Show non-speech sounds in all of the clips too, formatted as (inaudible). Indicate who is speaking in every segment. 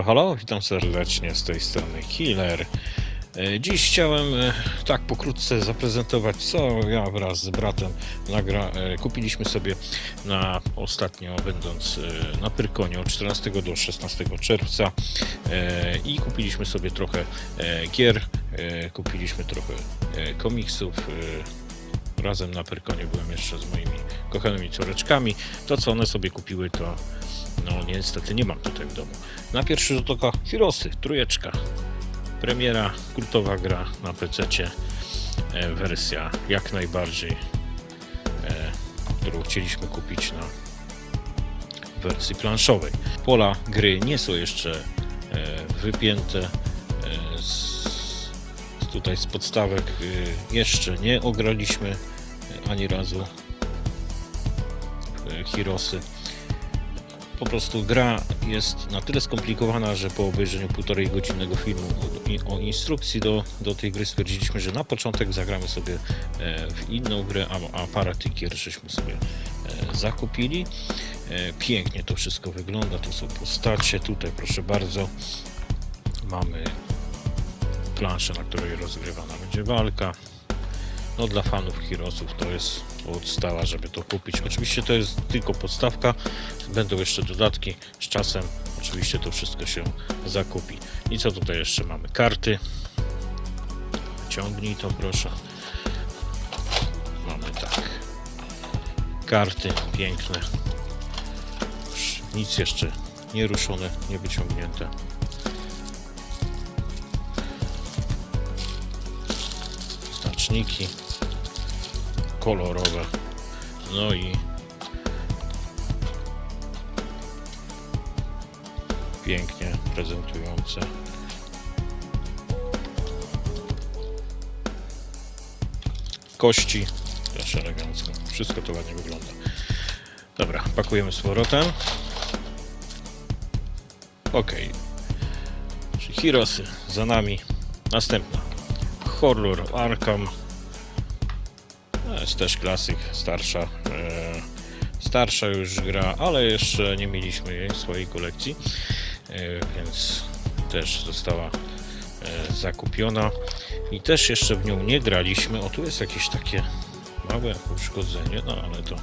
Speaker 1: Halo, halo, witam serdecznie z tej strony Killer. E, Dziś chciałem e, tak pokrótce zaprezentować, co ja wraz z bratem nagra, e, kupiliśmy sobie na ostatnio, będąc na Pyrkonie od 14 do 16 czerwca i kupiliśmy sobie trochę gier, kupiliśmy trochę komiksów. Razem na Pyrkonie byłem jeszcze z moimi kochanymi córeczkami. To, co one sobie kupiły, to no niestety nie mam tutaj w domu. Na pierwszy rzut oka Heroesy, trójeczka. Premiera, kultowa gra na PC, e, wersja jak najbardziej, e, którą chcieliśmy kupić na wersji planszowej. Pola gry nie są jeszcze e, wypięte. E, z, tutaj z podstawek e, jeszcze nie ograliśmy e, ani razu e, Heroesy po prostu gra jest na tyle skomplikowana, że po obejrzeniu półtorej godzinnego filmu o, o instrukcji do, do tej gry stwierdziliśmy, że na początek zagramy sobie e, w inną grę, a, a parę tych gier żeśmy sobie e, zakupili. E, Pięknie to wszystko wygląda, tu są postacie, tutaj proszę bardzo mamy planszę, na której rozgrywana będzie walka. No dla fanów Heroesów to jest podstawa, żeby to kupić. Oczywiście to jest tylko podstawka, będą jeszcze dodatki z czasem. Oczywiście to wszystko się zakupi. I co tutaj jeszcze mamy? Karty. Ciągnij to proszę. Mamy tak. Karty piękne. Nic jeszcze nie ruszone, Znaczniki kolorowe. No i pięknie prezentujące. Kości też elegancko. Wszystko to ładnie wygląda. Dobra, pakujemy z powrotem. Ok. Heroesy za nami. Następna. Horror Arkham. Jest też klasyk, starsza. E, starsza już gra, ale jeszcze nie mieliśmy jej w swojej kolekcji, e, więc też została e, zakupiona i też jeszcze w nią nie graliśmy. O, tu jest jakieś takie małe uszkodzenie, no ale to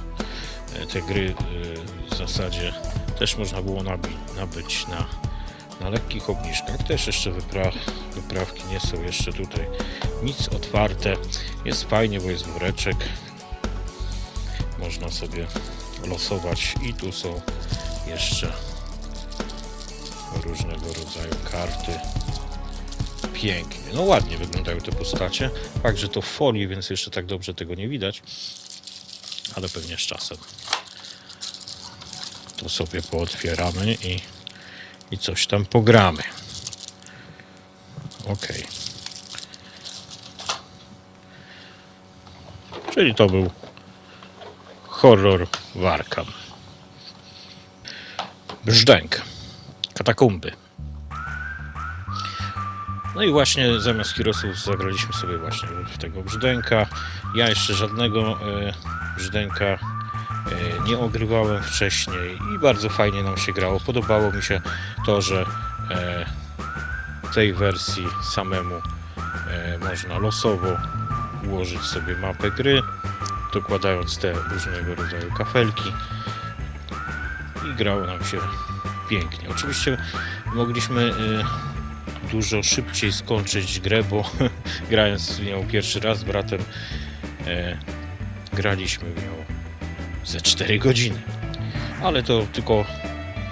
Speaker 1: te gry w zasadzie też można było nabyć na, na lekkich obniżkach. Też jeszcze wypra wyprawki nie są jeszcze tutaj nic otwarte. Jest fajnie, bo jest woreczek. Można sobie losować i tu są jeszcze różnego rodzaju karty. Pięknie. No ładnie wyglądają te postacie. Fakt, że to w folii, więc jeszcze tak dobrze tego nie widać. Ale pewnie z czasem. To sobie pootwieramy i, i coś tam pogramy. Okej. Czyli to był horror w Arkham. Brzdęk. Katakumby. No i właśnie zamiast Heroesów zagraliśmy sobie właśnie w tego brzdęka. Ja jeszcze żadnego e, brzdęka nie ogrywałem wcześniej i bardzo fajnie nam się grało. Podobało mi się to, że e, w tej wersji samemu e, można losowo ułożyć sobie mapę gry, dokładając te różnego rodzaju kafelki i grało nam się pięknie. Oczywiście mogliśmy e, dużo szybciej skończyć grę, bo (laughs) grając w nią pierwszy raz z bratem e, graliśmy w nią ze 4 godziny. Ale to tylko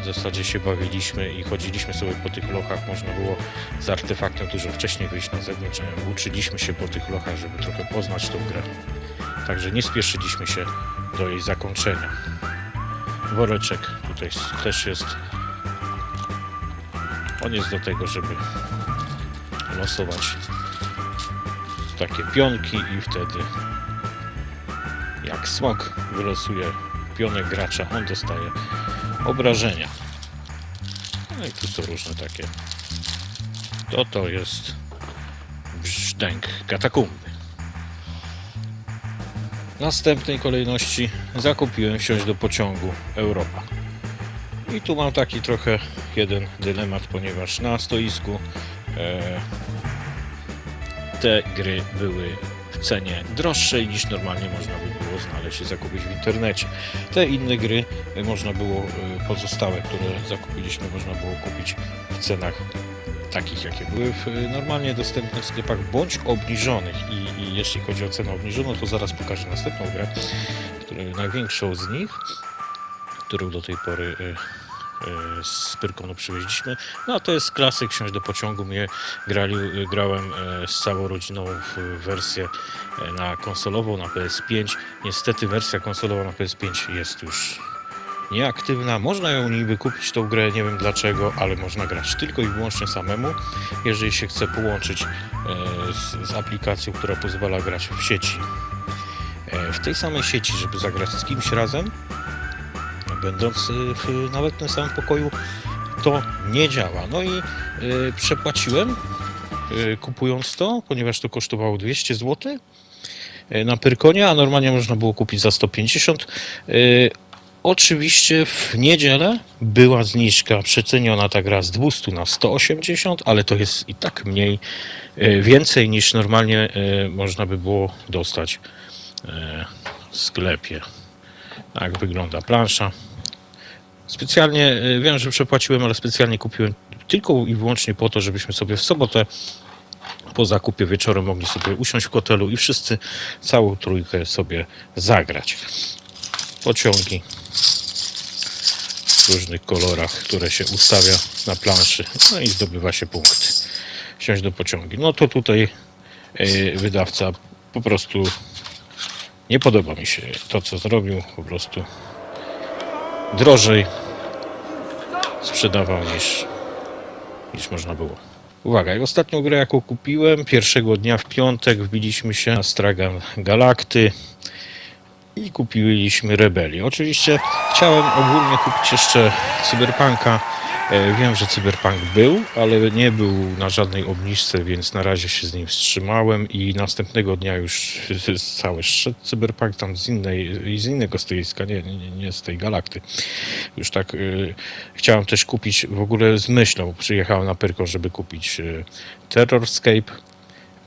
Speaker 1: w zasadzie się bawiliśmy i chodziliśmy sobie po tych lochach. Można było z artefaktem dużo wcześniej wyjść na zewnątrz. Uczyliśmy się po tych lochach, żeby trochę poznać tą grę. Także nie spieszyliśmy się do jej zakończenia. Woreczek tutaj też jest. On jest do tego, żeby losować takie pionki i wtedy jak smok wylosuje pionek gracza, on dostaje obrażenia. No i tu są różne takie. To to jest brzdęk katakumby. W następnej kolejności zakupiłem wsiąść do pociągu Europa. I tu mam taki trochę jeden dylemat, ponieważ na stoisku e, te gry były cenie droższej niż normalnie można by było znaleźć i zakupić w internecie. Te inne gry e, można było, e, pozostałe, które zakupiliśmy, można było kupić w cenach takich, jakie były w e, normalnie dostępnych sklepach, bądź obniżonych. I, I jeśli chodzi o cenę obniżoną, to zaraz pokażę następną grę, którą największą z nich, którą do tej pory z Pyrkonu przywieźliśmy. No a to jest klasyk, wsiąść do pociągu. Mnie grali, grałem e, z całą rodziną w wersję e, na konsolową, na PS5. Niestety wersja konsolowa na PS5 jest już nieaktywna. Można ją niby kupić tą grę, nie wiem dlaczego, ale można grać tylko i wyłącznie samemu, jeżeli się chce połączyć e, z, z aplikacją, która pozwala grać w sieci. E, w tej samej sieci, żeby zagrać z kimś razem, będąc y, w, nawet w tym samym pokoju, to nie działa. No i y, przepłaciłem y, kupując to, ponieważ to kosztowało 200 zł na Pyrkonie, a normalnie można było kupić za 150. Y, Oczywiście w niedzielę była zniżka przeceniona ta gra z 200 na 180, ale to jest i tak mniej, więcej niż normalnie można by było dostać w sklepie. Tak wygląda plansza. Specjalnie, y, wiem, że przepłaciłem, ale specjalnie kupiłem tylko i wyłącznie po to, żebyśmy sobie w sobotę po zakupie wieczorem mogli sobie usiąść w hotelu i wszyscy całą trójkę sobie zagrać. Pociągi w różnych kolorach, które się ustawia na planszy, no i zdobywa się punkty. Wsiąść do pociągi. No to tutaj y, wydawca po prostu nie podoba mi się to, co zrobił. Po prostu drożej sprzedawał niż, niż można było. Uwaga, i ostatnią grę, jaką kupiłem, pierwszego dnia w piątek wbiliśmy się na stragan Galakty i kupiliśmy Rebelię. Oczywiście chciałem ogólnie kupić jeszcze Cyberpunka. E, Wiem, że Cyberpunk był, ale nie był na żadnej obniżce, więc na razie się z nim wstrzymałem i następnego dnia już (laughs) cały szedł Cyberpunk tam z innej, z innego stoiska, nie, nie, nie z tej galakty. Już tak y, chciałem też kupić w ogóle z myślą. Przyjechałem na Pyrko, żeby kupić y, Terrorscape.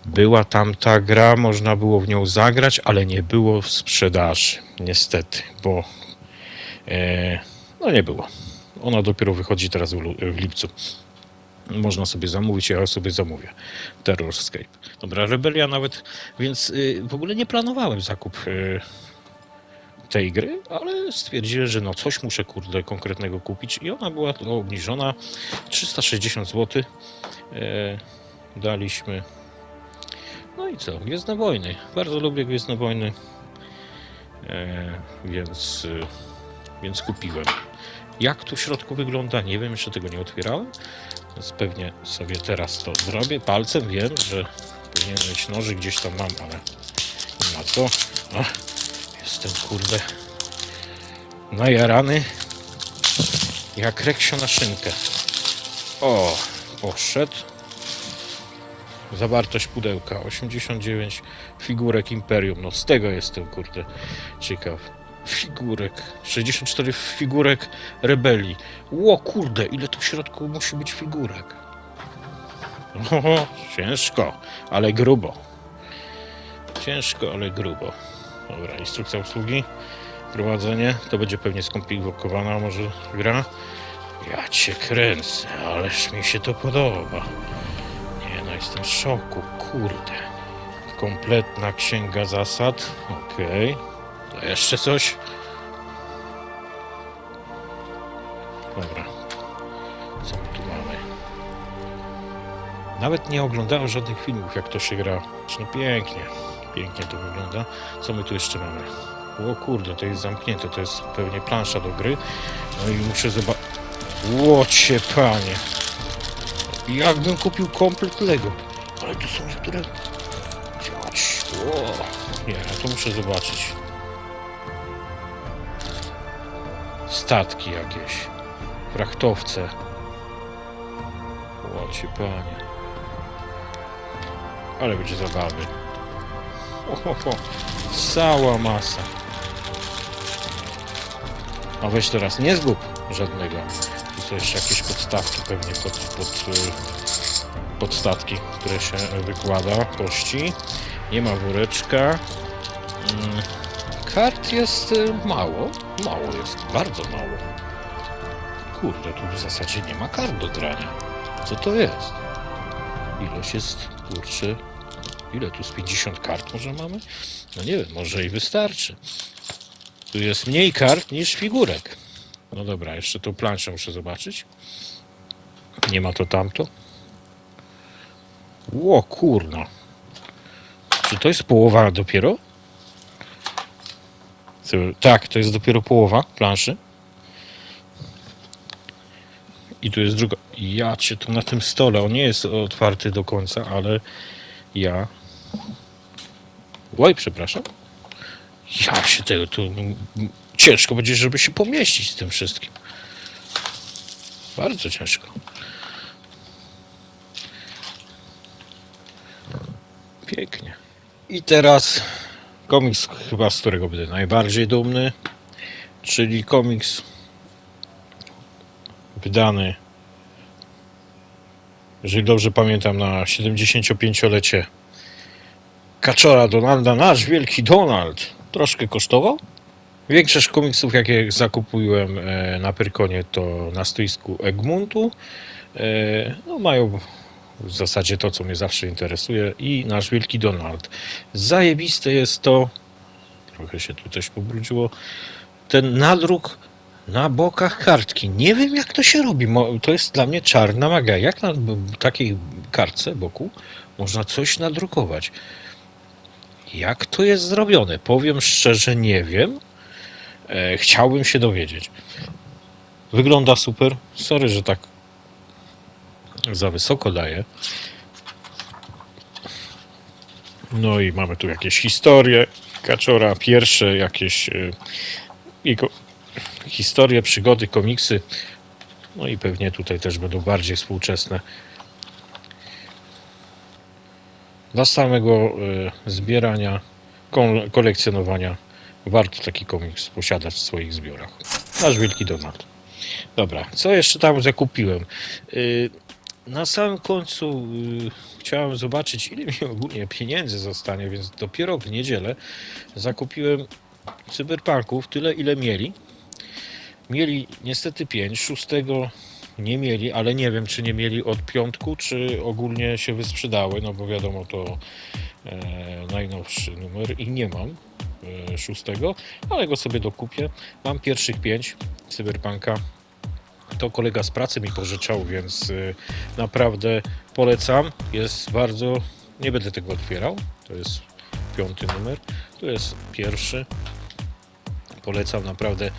Speaker 1: Była tam ta gra, można było w nią zagrać, ale nie było w sprzedaży, niestety, bo e, no nie było. Ona dopiero wychodzi teraz w, lipcu. Można sobie zamówić, ja sobie zamówię. Terrorscape. Dobra, Rebelia nawet, więc y, w ogóle nie planowałem zakup y, tej gry, ale stwierdziłem, że no coś muszę kurde konkretnego kupić i ona była obniżona 360 zł. E, daliśmy. No i co? Gwiezdne Wojny. Bardzo lubię Gwiezdne Wojny. E, więc, y, więc kupiłem. Jak tu w środku wygląda? Nie wiem, jeszcze tego nie otwierałem. Więc pewnie sobie teraz to zrobię. Palcem wiem, że powinien mieć noży gdzieś tam mam, ale nie ma co. O, jestem kurde najarany jak reksio na szynkę. O, poszedł. Zawartość pudełka 89 figurek Imperium. No z tego jestem kurde ciekaw. Figurek 64 figurek rebelii. Ło kurde, ile tu w środku musi być figurek. O, ciężko, ale grubo. Ciężko, ale grubo. Dobra, instrukcja obsługi. Prowadzenie. To będzie pewnie skomplikowana może gra. Ja cię kręcę, ależ mi się to podoba. Nie no, jestem w szoku, kurde. Kompletna księga zasad. Okej. To jeszcze coś? Dobra. Co my tu mamy? Nawet nie oglądałem żadnych filmów, jak to się gra. No pięknie. Pięknie to wygląda. Co my tu jeszcze mamy? O kurde, to jest zamknięte. To jest pewnie plansza do gry. No i muszę zobaczyć. Łocie panie. Jakbym kupił komplet Lego. Ale tu są niektóre... Ło. Nie, to muszę zobaczyć. Statki jakieś. Frachtowce. Łocie panie. Ale będzie zabawy. Ho, ho, ho. Cała masa. A weź teraz nie zgub żadnego. Tu to jeszcze jakieś podstawki pewnie pod, pod, y, podstatki, które się wykłada, kości. Nie ma woreczka. Mm, Kart jest y, mało. Mało jest, bardzo mało. Kurde, tu w zasadzie nie ma kart do grania. Co to jest? Ilość jest, kurczę, ile tu z 50 kart może mamy? No nie wiem, może i wystarczy. Tu jest mniej kart niż figurek. No dobra, jeszcze tą planszę muszę zobaczyć. Nie ma to tamto. Ło, kurno. Czy to jest połowa dopiero? Tak, to jest dopiero połowa planszy. I tu jest druga. Ja cię tu na tym stole. On nie jest otwarty do końca, ale ja. Oj, przepraszam. Ja się tego tu. Ciężko będzie, żeby się pomieścić z tym wszystkim. Bardzo ciężko. Pięknie. I teraz komiks chyba, z którego będę najbardziej dumny, czyli komiks wydany, jeżeli dobrze pamiętam, na 75-lecie Kaczora Donalda, nasz wielki Donald, troszkę kosztował. Większość komiksów, jakie zakupiłem e, na Pyrkonie, to na stoisku Egmontu. E, No, mają w zasadzie to, co mnie zawsze interesuje i nasz wielki Donald. Zajebiste jest to, trochę się tu coś pobrudziło, ten nadruk na bokach kartki. Nie wiem, jak to się robi. To jest dla mnie czarna magia. Jak na takiej kartce boku można coś nadrukować? Jak to jest zrobione? Powiem szczerze, nie wiem. E, chciałbym się dowiedzieć. Wygląda super. Sorry, że tak za wysoko daję. No i mamy tu jakieś historie Kaczora, pierwsze jakieś e, jego historie, przygody, komiksy. No i pewnie tutaj też będą bardziej współczesne. Dla samego e, zbierania, kolekcjonowania warto taki komiks posiadać w swoich zbiorach. Nasz wielki Donald. Dobra, co jeszcze tam zakupiłem? Y, Na samym końcu y, chciałem zobaczyć, ile mi ogólnie pieniędzy zostanie, więc dopiero w niedzielę zakupiłem cyberpunków tyle, ile mieli. Mieli niestety 5, szóstego nie mieli, ale nie wiem, czy nie mieli od piątku, czy ogólnie się wysprzedały, no bo wiadomo, to e, najnowszy numer i nie mam e, szóstego, ale go sobie dokupię. Mam pierwszych pięć Cyberpunka. To kolega z pracy mi pożyczał, więc e, naprawdę polecam. Jest bardzo. Nie będę tego otwierał. To jest piąty numer. To jest pierwszy. Polecam naprawdę.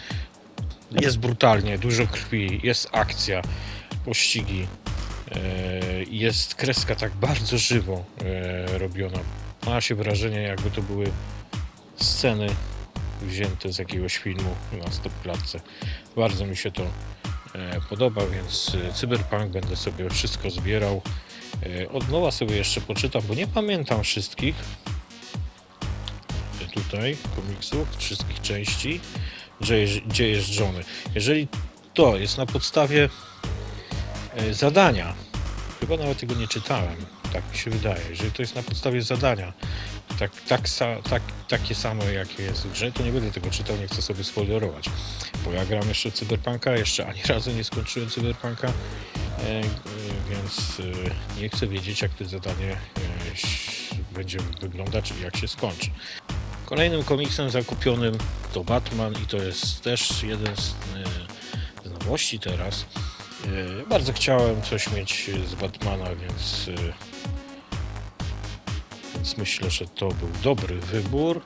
Speaker 1: Jest brutalnie, dużo krwi, jest akcja, pościgi. e, Jest kreska tak bardzo żywo e, robiona. Ma się wrażenie, jakby to były sceny wzięte z jakiegoś filmu na stopklatce. Bardzo mi się to podoba, więc e, Cyberpunk będę sobie wszystko zbierał. E, Od nowa sobie jeszcze poczytam, bo nie pamiętam wszystkich e, tutaj komiksów, wszystkich części, gdzie, jest- Johnny. Jeżeli to jest na podstawie e, zadania, chyba nawet tego nie czytałem, tak mi się wydaje, jeżeli to jest na podstawie zadania, tak, tak, tak, takie samo jakie jest w grze, to nie będę tego czytał, nie chcę sobie spoilerować. Bo ja gram jeszcze Cyberpunka, jeszcze ani razu nie skończyłem Cyberpunka, e, e, więc e, nie chcę wiedzieć, jak to zadanie e, będzie wyglądać i jak się skończy. Kolejnym komiksem zakupionym to Batman i to jest też jeden z, e, z nowości teraz. E, Bardzo chciałem coś mieć z Batmana, więc e, więc myślę, że to był dobry wybór.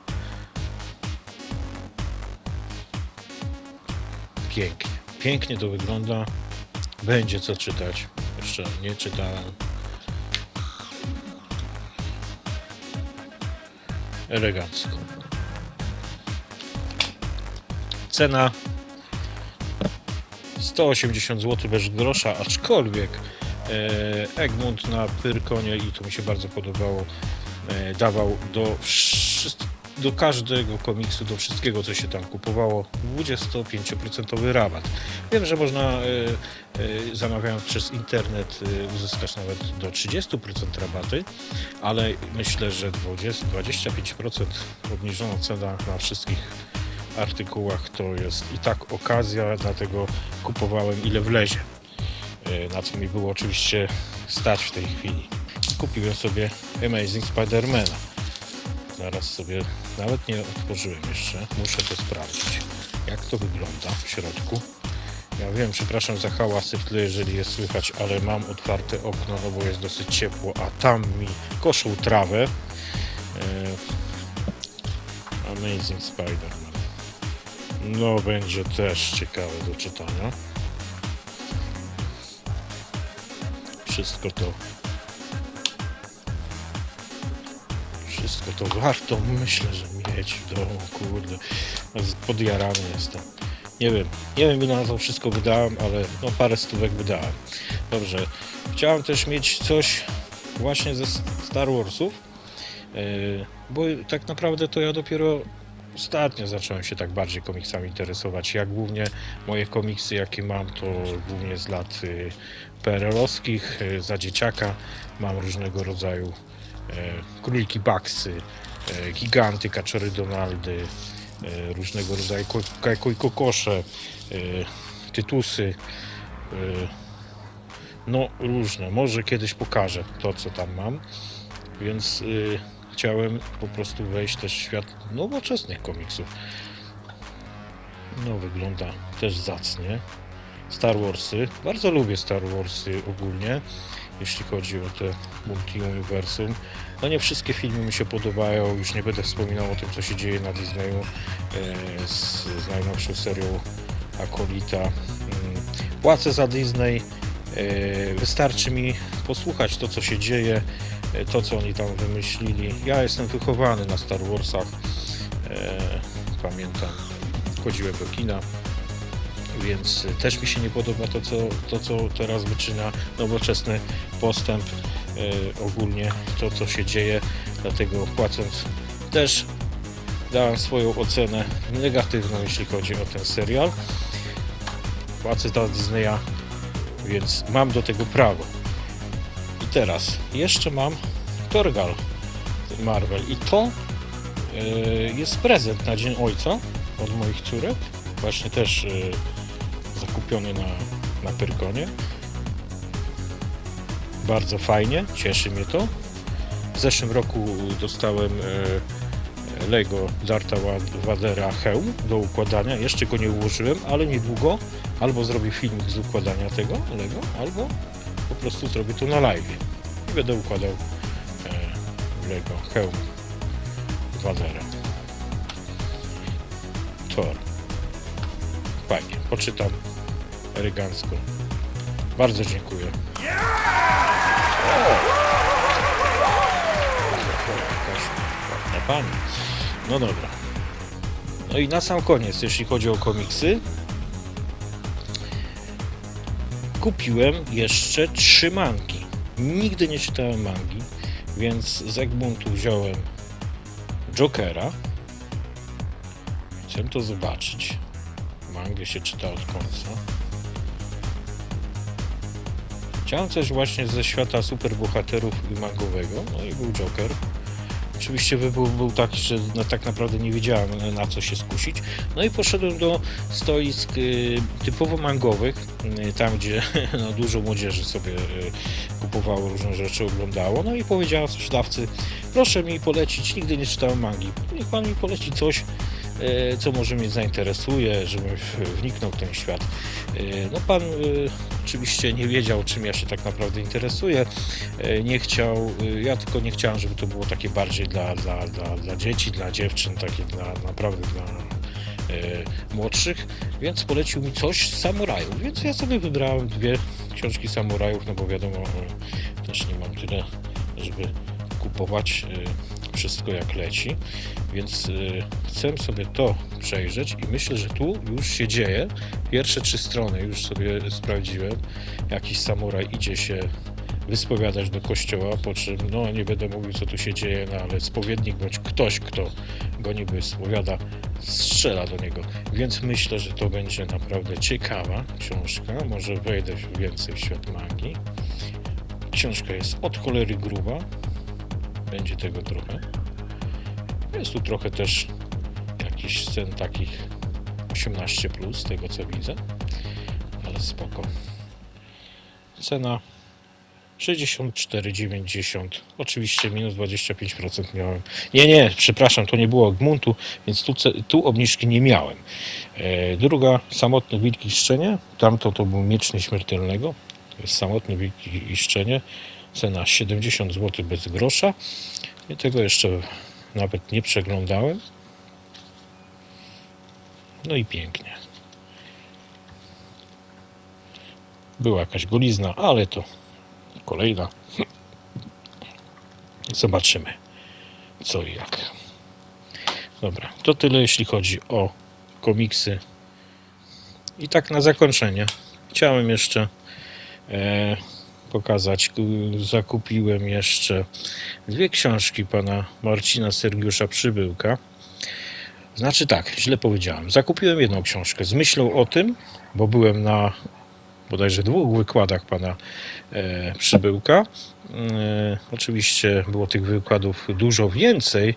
Speaker 1: Pięknie. Pięknie to wygląda. Będzie co czytać. Jeszcze nie czytałem. Elegancko. Cena 180 zł bez grosza, aczkolwiek e, Egmont na Pyrkonie i to mi się bardzo podobało dawał do do każdego komiksu, do wszystkiego, co się tam kupowało, 25% rabat. Wiem, że można e, e, zamawiając przez internet e, uzyskać nawet do 30% rabaty, ale myślę, że 20, 25% obniżona cena na wszystkich artykułach to jest i tak okazja, dlatego kupowałem ile wlezie. E, Na co mi było oczywiście stać w tej chwili. Kupiłem sobie Amazing Spidermana. Zaraz sobie nawet nie otworzyłem jeszcze. Muszę to sprawdzić, jak to wygląda w środku. Ja wiem, przepraszam za hałasy w tle, jeżeli jest słychać, ale mam otwarte okno, no bo jest dosyć ciepło, a tam mi koszą trawę. E, Amazing Spider-Man. No, będzie też ciekawe do czytania. Wszystko to. To warto, myślę, że mieć w domu, kurde. Podjarany jestem. Nie wiem, nie wiem ile na to wszystko wydałem, ale no parę stówek wydałem. Dobrze. Chciałem też mieć coś właśnie ze Star Warsów, yy, bo tak naprawdę to ja dopiero ostatnio zacząłem się tak bardziej komiksami interesować. Ja głównie moje komiksy, jakie mam, to głównie z lat y, PRL-owskich, y, za dzieciaka. Mam różnego rodzaju e, króliki Baksy, e, giganty, kaczory Donaldy, e, różnego rodzaju ko- kajko i kokosze, e, tytusy. E, no różne. Może kiedyś pokażę to, co tam mam. Więc chciałem po prostu wejść też w świat nowoczesnych komiksów. No, wygląda też zacnie. Star Warsy. Bardzo lubię Star Warsy ogólnie, jeśli chodzi o te multi-uniwersum. No nie wszystkie filmy mi się podobają, już nie będę wspominał o tym, co się dzieje na Disneyu e, z, z najnowszą serią Akolita. Mm, Płacę za Disney, e, wystarczy mi posłuchać to, co się dzieje, e, to, co oni tam wymyślili. Ja jestem wychowany na Star Warsach, pamiętam, chodziłem do kina, więc też mi się nie podoba to, co, to, co teraz wyczynia nowoczesny postęp e, ogólnie, to, co się dzieje, dlatego płacąc też dałem swoją ocenę negatywną, jeśli chodzi o ten serial. Płacę dla Disneya, więc mam do tego prawo. I teraz jeszcze mam Torgal Marvel i to e, jest prezent na Dzień Ojca od moich córek. Właśnie też e, zakupiony na, na Pyrkonie. Bardzo fajnie, cieszy mnie to. W zeszłym roku dostałem e, Lego Darta Wa- Vadera hełm do układania. Jeszcze go nie ułożyłem, ale niedługo albo zrobię filmik z układania tego Lego, albo po prostu zrobię to na live. I będę układał e, Lego hełm Vadera. Thor. Fajnie, poczytam elegancko. Bardzo dziękuję. Ładna pani. No dobra. No i na sam koniec, jeśli chodzi o komiksy, kupiłem jeszcze trzy mangi. Nigdy nie czytałem mangi, więc z Egmontu wziąłem Jokera. Chcę to zobaczyć. Mangę się czyta od końca. Chciałem coś właśnie ze świata superbohaterów i mangowego, no i był Joker. Oczywiście wybór był taki, że no, tak naprawdę nie wiedziałem na co się skusić. No i poszedłem do stoisk y, typowo mangowych, y, tam gdzie (laughs) no, dużo młodzieży sobie y, kupowało różne rzeczy, oglądało. No i powiedziała sprzedawcy, proszę mi polecić, nigdy nie czytałem mangi. Niech pan mi poleci coś, co może mnie zainteresuje, żebym wniknął w ten świat. Y, No pan y, oczywiście nie wiedział, czym ja się tak naprawdę interesuję. E, Nie chciał, ja tylko nie chciałem, żeby to było takie bardziej dla, dla, dla, dla dzieci, dla dziewczyn, takie dla naprawdę dla e, młodszych, więc polecił mi coś z samurajów, więc ja sobie wybrałem dwie książki samurajów, no bo wiadomo, e, też nie mam tyle, żeby kupować e, wszystko jak leci, więc e, chcę sobie to przejrzeć i myślę, że tu już się dzieje. Pierwsze trzy strony już sobie sprawdziłem. Jakiś samuraj idzie się wyspowiadać do kościoła, po czym, no nie będę mówił co tu się dzieje, no ale spowiednik bądź ktoś, kto go niby spowiada, strzela do niego. Więc myślę, że to będzie naprawdę ciekawa książka. Może wejdę więcej w świat magii. Książka jest od cholery gruba. Będzie tego trochę. Jest tu trochę też jakichś scen takich 18 plus, z tego co widzę. Ale spoko. Cena 64,90. Oczywiście minus 25% miałem. Nie, nie, przepraszam, to nie było Gmuntu, więc tu, tu obniżki nie miałem. E, druga, samotny wilk i szczenie. Tamto to był miecz nieśmiertelnego. To jest samotny szczenie. Cena 70 zł bez grosza. I tego jeszcze nawet nie przeglądałem. No i pięknie. Była jakaś golizna, ale to kolejna. Zobaczymy, co i jak. Dobra, to tyle jeśli chodzi o komiksy. I tak na zakończenie chciałem jeszcze e, pokazać. Ku- Zakupiłem jeszcze dwie książki pana Marcina Sergiusza Przybyłka. Znaczy tak, źle powiedziałem. Zakupiłem jedną książkę z myślą o tym, bo byłem na bodajże dwóch wykładach pana e, Przybyłka. E, oczywiście było tych wykładów dużo więcej.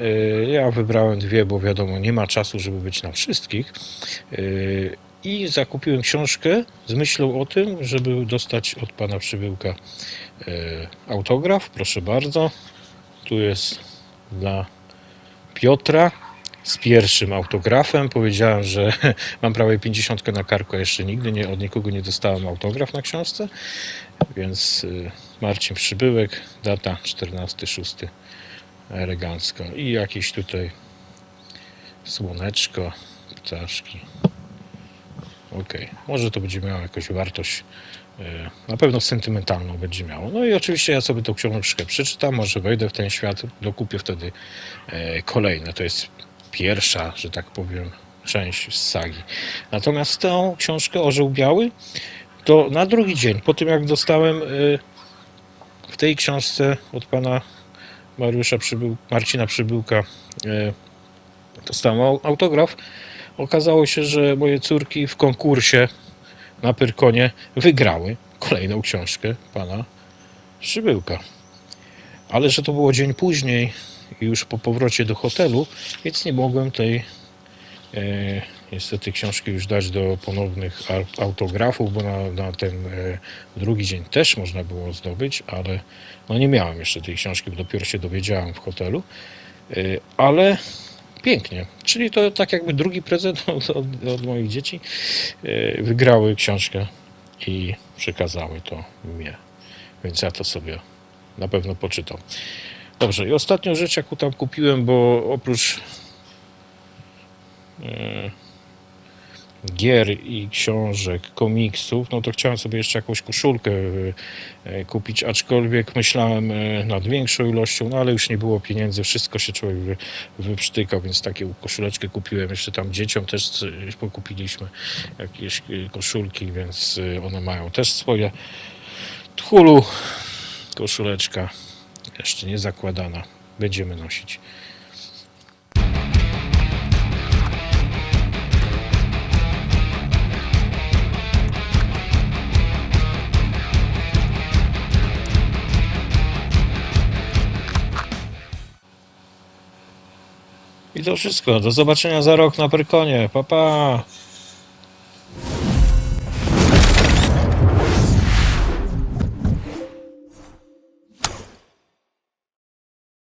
Speaker 1: E, ja wybrałem dwie, bo wiadomo, nie ma czasu, żeby być na wszystkich. E, I zakupiłem książkę z myślą o tym, żeby dostać od pana Przybyłka e, autograf. Proszę bardzo. Tu jest dla Piotra z pierwszym autografem. Powiedziałem, że (laughs) mam prawie 50 na karku, a jeszcze nigdy nie, od nikogo nie dostałem autograf na książce. Więc y, Marcin Przybyłek, data 14.06. Elegancko. I jakieś tutaj słoneczko, ptaszki. Ok, może to będzie miało jakąś wartość. y, Na pewno sentymentalną będzie miało. No i oczywiście ja sobie tą książkę przeczytam, może wejdę w ten świat, dokupię wtedy e, kolejne. To jest pierwsza, że tak powiem, część z sagi. Natomiast tę książkę Orzeł Biały, to na drugi dzień, po tym jak dostałem y, w tej książce od pana Mariusza Przybył, Marcina Przybyłka dostałem au- autograf, okazało się, że moje córki w konkursie na Pyrkonie wygrały kolejną książkę pana Przybyłka. Ale że to było dzień później, już po powrocie do hotelu, więc nie mogłem tej e, niestety książki już dać do ponownych au- autografów, bo na, na ten e, drugi dzień też można było zdobyć, ale no nie miałem jeszcze tej książki, bo dopiero się dowiedziałem w hotelu. E, ale pięknie, czyli to tak jakby drugi prezent (laughs) od, od, od moich dzieci. E, wygrały książkę i przekazały to mnie, więc ja to sobie na pewno poczytam. Dobrze, i ostatnią rzecz, jaką tam kupiłem, bo oprócz e, gier i książek, komiksów, no to chciałem sobie jeszcze jakąś koszulkę e, e, kupić, aczkolwiek myślałem e, nad większą ilością, no ale już nie było pieniędzy, wszystko się człowiek wy, wyprztykał, więc taką koszuleczkę kupiłem, jeszcze tam dzieciom też pokupiliśmy jakieś koszulki, więc one mają też swoje tchulu, koszuleczka jeszcze nie zakładana. Będziemy nosić. I to wszystko. Do zobaczenia za rok na Perkonie. Pa, pa.